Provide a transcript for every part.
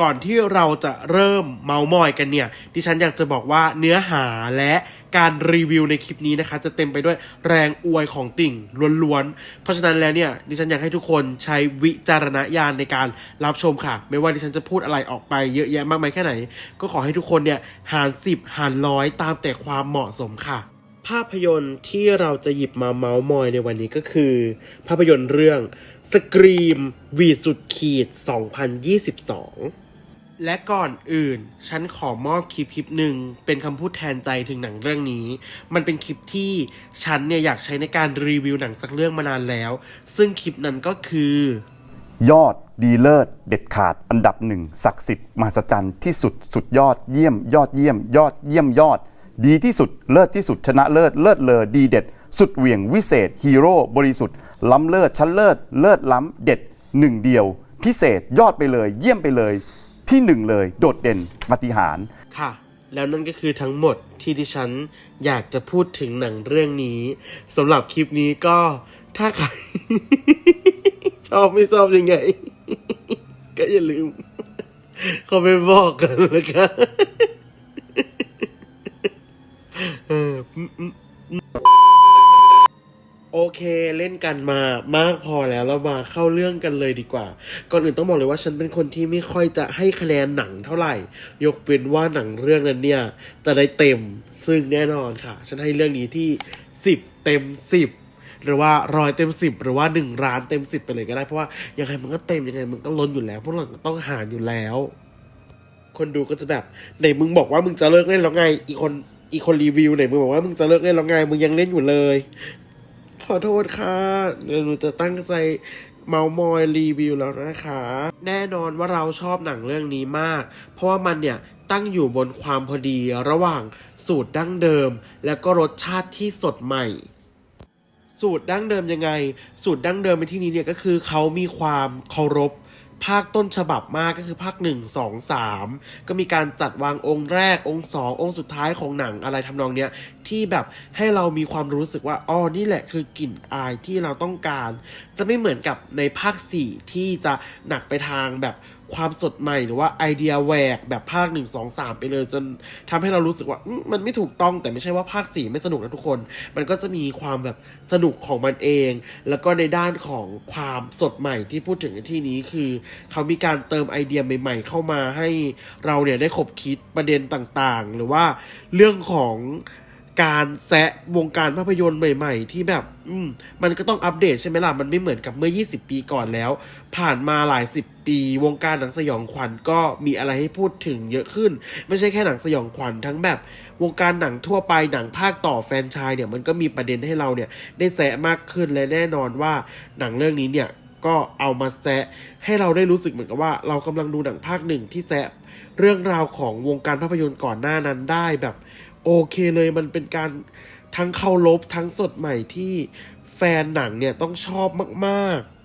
ก่อนที่เราจะเริ่มเมามอยกันเนี่ย ดิฉันอยากจะบอกว่าเนื้อหาและการรีวิวในคลิปนี้นะคะ จะเต็มไปด้วยแรงอวยของติ่งล้วนๆ เพราะฉะนั้นแล้วเนี่ย ดิฉันอยากให้ทุกคนใช้วิจารณญาณในการรับชมค่ะ ไม่ว่าดิฉันจะพูดอะไรออกไปเยอะแยะมากมายแค่ไหน ก็ขอให้ทุกคนเนี่ยหารสิบหารร้อยตามแต่ความเหมาะสมค่ะ ภาพยนตร์ที่เราจะหยิบมาเมาส์มอยในวันนี้ก็คือ ภาพยนตร์เรื่องสกรีมวีสุดขีด 2022 และก่อนอื่น ฉันขอมอบคลิปคลิปหนึ่งเป็นคำพูดแทนใจถึงหนังเรื่องนี้ มันเป็นคลิปที่ฉันเนี่ยอยากใช้ในการรีวิวหนังสักเรื่องมานานแล้ว ซึ่งคลิปนั้นก็คือ ยอดดีเลิศเด็ดขาดอันดับหนึ่งศักดิ์สิทธิ์มหัศจรรย์ที่สุดสุดยอดเยี่ยมยอดเยี่ยม ยอดเยี่ยมยอดดี ดีที่สุดเลิศที่สุดชนะเลิศเลิศเลอดีเด็ด สุดเหวี่ยงวิเศษ ฮีโร่บริสุทธิ์ ล้ำเลิศชั้นเลิศเลิศล้ำเด็ดหนึ่งเดียว พิเศษยอดไปเลย เยี่ยมไปเลย ที่หนึ่งเลย โดดเด่นปฏิหารค่ะ แล้วนั่นก็คือทั้งหมดที่ดิฉันอยากจะพูดถึงหนังเรื่องนี้สำหรับคลิปนี้ก็ถ้าใคร ชอบไม่ชอบยังไง ก็อย่าลืมเขาไปบอกกันนะคะ เออโอเคเล่นกันมามากพอแล้วเรามาเข้าเรื่องกันเลยดีกว่า ก่อนอื่นต้องบอกเลยว่าฉันเป็นคนที่ไม่ค่อยจะให้คะแนนหนังเท่าไหร่ ยกเว้นว่าหนังเรื่องนั้นเนี่ย จะได้เต็มซึ่งแน่นอนค่ะ ฉันให้เรื่องนี้ที่สิบเต็มสิบหรือว่าร้อยเต็มสิบหรือว่าหนึ่งร้านเต็มสิบไปเลยก็ได้เพราะว่ายังไงมันก็เต็มยังไงมันก็ล้นอยู่แล้วพวกเราต้องหารอยู่แล้ว คนดูก็จะแบบไหนมึงบอกว่ามึงจะเลิกเล่นแล้วไงอีกคน อีกคนรีวิวไหนมึงบอกว่ามึงจะเลิกเล่นแล้วไงมึงยังเล่นอยู่เลย ขอโทษค่ะเดี๋ยวหนูจะตั้งใจเมามอยรีวิวแล้วนะคะ แน่นอนว่าเราชอบหนังเรื่องนี้มาก เพราะว่ามันเนี่ยตั้งอยู่บนความพอดีระหว่างสูตรดั้งเดิม และก็รสชาติที่สดใหม่ สูตรดั้งเดิมยังไง สูตรดั้งเดิมในที่นี้เนี่ยก็คือเขามีความเคารพ ภาคต้นฉบับมากก็คือภาคหนึ่งสองสามก็มีการจัดวางองค์แรกองค์สององค์สุดท้ายของหนังอะไรทำนองเนี้ย ที่แบบให้เรามีความรู้สึกว่าอ๋อนี่แหละคือกลิ่นอายที่เราต้องการ จะไม่เหมือนกับในภาคสี่ที่จะหนักไปทางแบบ ความสดใหม่หรือว่าไอเดียแหวกแบบภาคหนึ่งสองสามไปเลย จนทำให้เรารู้สึกว่ามมันไม่ถูกต้องแต่ไม่ใช่ว่าภาคสี่ไม่สนุกนะทุกคน มันก็จะมีความแบบสนุกของมันเอง แล้วก็ในด้านของความสดใหม่ที่พูดถึงในที่นี้คือ เขามีการเติมไอเดียใหม่ ๆ เข้ามาให้เราเนี่ยได้ขบคิดประเด็นต่างๆ หรือว่าเรื่องของ การแซะวงการภาพยนตร์ใหม่ ๆ ที่แบบ อืมมันก็ต้องอัปเดตใช่ไหมล่ะ มันไม่เหมือนกับเมื่อ 20 ปีก่อนแล้ว ผ่านมาหลายสิบปี วงการหนังสยองขวัญก็มีอะไรให้พูดถึงเยอะขึ้น ไม่ใช่แค่หนังสยองขวัญทั้งแบบ วงการหนังทั่วไปหนังภาคต่อแฟนชายเนี่ยมันก็มีประเด็นให้เราเนี่ย ได้แซะมากขึ้นและแน่นอนว่าหนังเรื่องนี้เนี่ยก็เอามาแซะให้เราได้รู้สึกเหมือนกับว่า เรากำลังดูหนังภาคหนึ่งที่แซะเรื่องราวของวงการภาพยนตร์ก่อนหน้านั้นได้แบบ โอเคเลยมันเป็นการทั้งเคารพทั้งสดใหม่ที่แฟนหนังเนี่ยต้องชอบมาก ๆ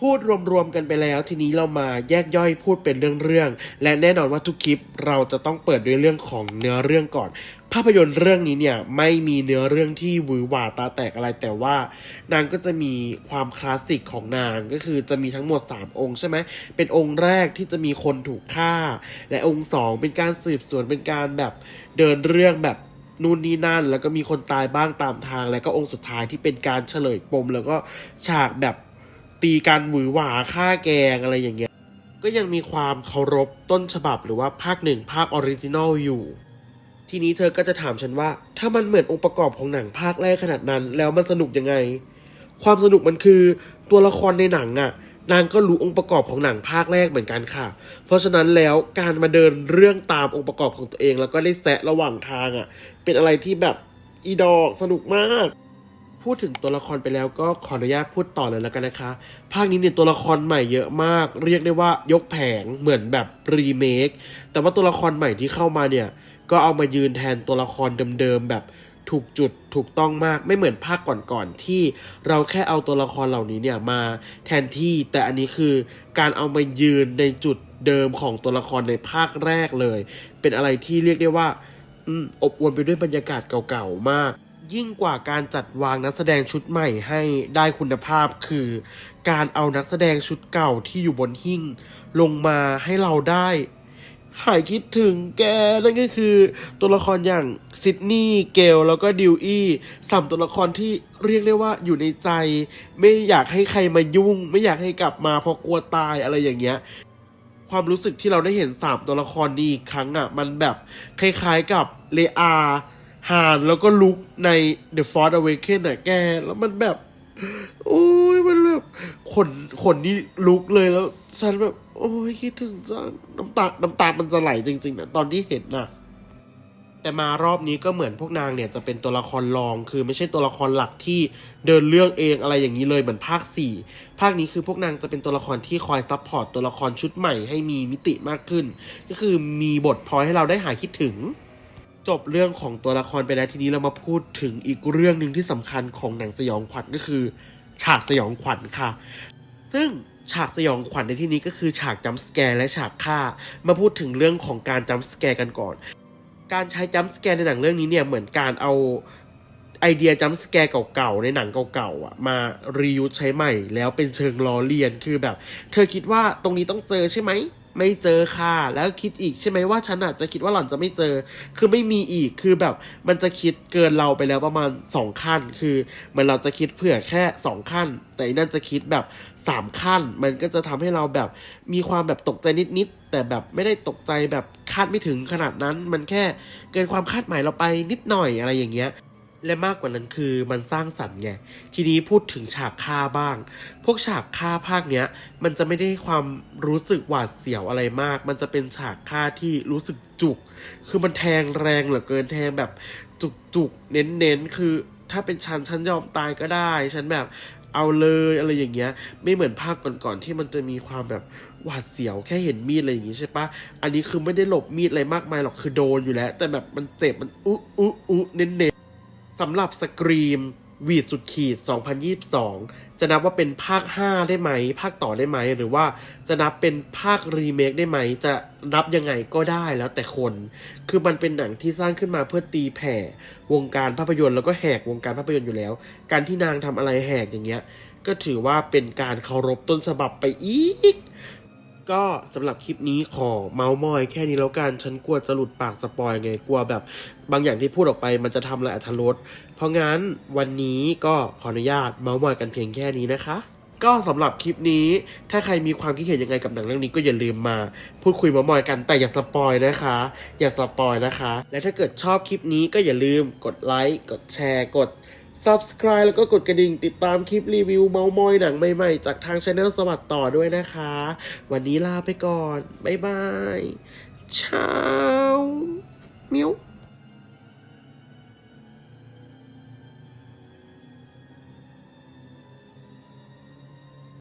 พูดรวมๆกันไปแล้วทีนี้เรามาแยกย่อยพูดเป็นเรื่องๆและแน่นอนว่าทุกคลิปเราจะต้องเปิดด้วยเรื่องของเนื้อเรื่องก่อน ภาพยนตร์เรื่องนี้เนี่ยไม่มีเนื้อเรื่องที่หวือหวาตาแตกอะไรแต่ว่านางก็จะมีความคลาสสิกของนางก็คือจะมีทั้งหมด 3 องค์ใช่ไหมเป็นองค์แรกที่จะมีคนถูกฆ่า และองค์สองเป็นการสืบสวนเป็นการแบบเดินเรื่องแบบนู่นนี่นั่น แล้วก็มีคนตายบ้างตามทาง แล้วก็องค์สุดท้ายที่เป็นการเฉลยปม แล้วก็ฉากแบบ ตีกันหวือหวาฆ่าแกงอะไรอย่างเงี้ย ก็ยังมีความเคารพต้นฉบับหรือว่าภาคหนึ่งภาคออริจินอลอยู่ ทีนี้เธอก็จะถามฉันว่า ถ้ามันเหมือนองค์ประกอบของหนังภาคแรกขนาดนั้น แล้วมันสนุกยังไง ความสนุกมันคือตัวละครในหนังอะ่ะนางก็รู้องค์ประกอบของหนังภาคแรกเหมือนกันค่ะ เพราะฉะนั้นแล้วการมาเดินเรื่องตามองค์ประกอบของตัวเอง แล้วก็ได้แซะระหว่างทางอะ่ะ เป็นอะไรที่แบบอีดอกสนุกมาก พูดถึงตัวละครไปแล้วก็ขออนุญาตพูดต่อเลยแล้วกันนะคะ ภาคนี้เนี่ยตัวละครใหม่เยอะมาก เรียกได้ว่ายกแผงเหมือนแบบรีเมค แต่ว่าตัวละครใหม่ที่เข้ามาเนี่ย ก็เอามายืนแทนตัวละครเดิมๆแบบถูกจุดถูกต้องมากไม่เหมือนภาคก่อนๆที่เราแค่เอาตัวละครเหล่านี้เนี่ยมาแทนที่แต่อันนี้คือการเอามายืนในจุดเดิมของตัวละครในภาคแรกเลย เป็นอะไรที่เรียกได้ว่าอบอวลไปด้วยบรรยากาศเก่าๆมาก ยิ่งกว่าการจัดวางนักแสดงชุดใหม่ให้ได้คุณภาพคือ การเอานักแสดงชุดเก่าที่อยู่บนหิ้งลงมาให้เราได้ หายคิดถึงแก นั่นก็คือตัวละครอย่างซิดนีย์เกลแล้วก็ดิวอี้สามตัวละครที่เรียกได้ว่าอยู่ในใจ ไม่อยากให้ใครมายุ่ง ไม่อยากให้กลับมาเพราะกลัวตายอะไรอย่างเงี้ยความรู้สึกที่เราได้เห็นสามตัวละครนี้อีกครั้งอะ มันแบบคล้ายๆกับเลอา ฮานแล้วก็ลุกใน The Force Awakens อะแก แล้วมันแบบ โอ้ยมันแบบขนขนนี่ลุกเลยแล้วฉันแบบ โอ้ยคิดถึงจังน้ำตา น้ำตามันจะไหลจริงๆนะตอนที่เห็นน่ะ แต่มารอบนี้ก็เหมือนพวกนางเนี่ยจะเป็นตัวละครรอง คือไม่ใช่ตัวละครหลักที่เดินเรื่องเองอะไรอย่างนี้เลยเหมือนภาค 4 ภาคนี้คือพวกนางจะเป็นตัวละครที่คอยซัพพอร์ตตัวละครชุดใหม่ให้มีมิติมากขึ้น ก็คือมีบทพอยให้เราได้หายคิดถึง จบเรื่องของตัวละครไปแล้วทีนี้เรามาพูดถึงอีกเรื่องหนึ่งที่สำคัญของหนังสยองขวัญก็คือ ฉากสยองขวัญค่ะ ซึ่งฉากสยองขวัญในที่นี้ก็คือฉากจัมป์สแกร์และฉากฆ่า มาพูดถึงเรื่องของการจัมป์สแกร์กันก่อน การใช้จัมป์สแกร์ในหนังเรื่องนี้เนี่ยเหมือนการเอาไอเดียจัมป์สแกร์เก่าๆ ในหนังเก่าๆอะมารียูใช้ใหม่แล้วเป็นเชิงล้อเลียนคือแบบ เธอคิดว่าตรงนี้ต้องเจอใช่ไหม ไม่เจอค่ะ แล้วคิดอีกใช่ไหมว่าฉันอาจจะคิดว่าหล่อนจะไม่เจอ คือไม่มีอีกคือแบบมันจะคิดเกินเราไปแล้วประมาณสองขั้น คือเหมันเราจะคิดเผื่อแค่สองขั้น แต่นั่นจะคิดแบบสามขั้น มันก็จะทำให้เราแบบมีความแบบตกใจนิดๆแต่แบบไม่ได้ตกใจแบบคาดไม่ถึงขนาดนั้น มันแค่เกินความคาดหมายเราไปนิดหน่อยอะไรอย่างเงี้ย และมากกว่านั้นคือมันสร้างสรรค์ไง ทีนี้พูดถึงฉากฆ่าบ้าง พวกฉากฆ่าภาคเนี้ย มันจะไม่ได้ความรู้สึกหวาดเสียวอะไรมาก มันจะเป็นฉากฆ่าที่รู้สึกจุก คือมันแทงแรงเหลือเกินแทงแบบจุกจุกเน้นเน้นคือ ถ้าเป็นฉันฉันยอมตายก็ได้ ฉันแบบเอาเลยอะไรอย่างเงี้ย ไม่เหมือนภาคก่อนๆที่มันจะมีความแบบหวาดเสียวแค่เห็นมีดอะไรอย่างงี้ใช่ปะอันนี้คือไม่ได้หลบมีดอะไรมากมายหรอกคือโดนอยู่แล้ว แต่แบบมันเจ็บมันอุ๊อุ๊อุ๊เน้นเน้น สำหรับสกรีมวีดสุดขีด 2022 จะนับว่าเป็นภาค 5 ได้ไหม ภาคต่อได้ไหม หรือว่าจะนับเป็นภาครีเมคได้ไหม จะนับยังไงก็ได้แล้วแต่คน คือมันเป็นหนังที่สร้างขึ้นมาเพื่อตีแผ่ วงการภาพยนตร์แล้วก็แหกวงการภาพยนตร์อยู่แล้ว การที่นางทำอะไรแหกอย่างเงี้ย ก็ถือว่าเป็นการเคารพต้นฉบับไปอีก ก็สำหรับคลิปนี้ขอเมาส์มอยแค่นี้แล้วกัน ฉันกลัวจะหลุดปากสปอยไง กลัวแบบบางอย่างที่พูดออกไปมันจะทำอะไรอัธรสเพราะงั้นวันนี้ก็ขออนุญาตเมาส์มอยกันเพียงแค่นี้นะคะ ก็สำหรับคลิปนี้ ถ้าใครมีความคิดเห็นยังไงกับหนังเรื่องนี้ก็อย่าลืมมา พูดคุยเมาส์มอยกันแต่อย่าสปอยนะคะ อย่าสปอยนะคะ และถ้าเกิดชอบคลิปนี้ก็อย่าลืมกดไลค์กดแชร์กด subscribe แล้วก็กดกระดิ่งติดตามคลิปรีวิวเมาส์มอยหนังใหม่ๆ จากทางช anel สวัสดต่อด้วยนะคะ วันนี้ลาไปก่อน บ๊ายบายเช้าเมียว